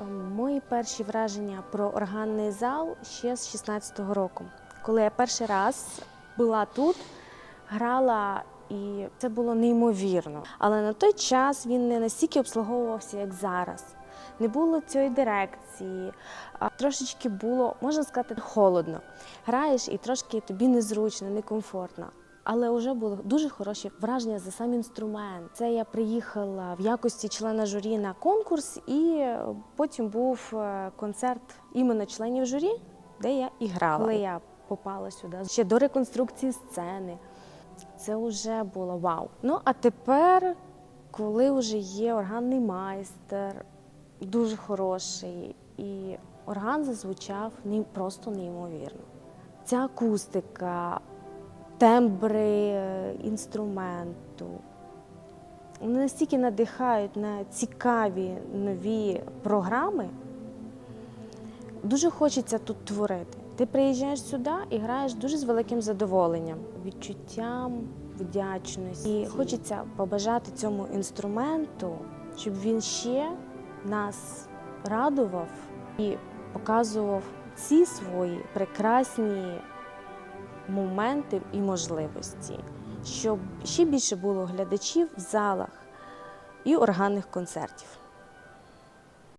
Ем, Мої перші враження про органний зал ще з 16-го року, коли я перший раз була тут, грала, і це було неймовірно. Але на той час він не настільки обслуговувався, як зараз. Не було цієї дирекції, трошечки було, можна сказати, холодно. Граєш і трошки тобі незручно, некомфортно. Але вже були дуже хороші враження за сам інструмент. Це я приїхала в якості члена журі на конкурс, і е, потім був е, концерт іменно членів журі, де я і грала. Коли я попала сюди ще до реконструкції сцени, це вже було вау. Ну а тепер, коли вже є органний майстер, дуже хороший, і орган зазвучав просто неймовірно. Ця акустика, тембри е, інструменту. Вони настільки надихають на цікаві нові програми. Дуже хочеться тут творити. Ти приїжджаєш сюди і граєш дуже з великим задоволенням, відчуттям вдячності. І хочеться побажати цьому інструменту, щоб він ще нас радував і показував ці свої прекрасні моменти і можливості, щоб ще більше було глядачів в залах і органних концертів.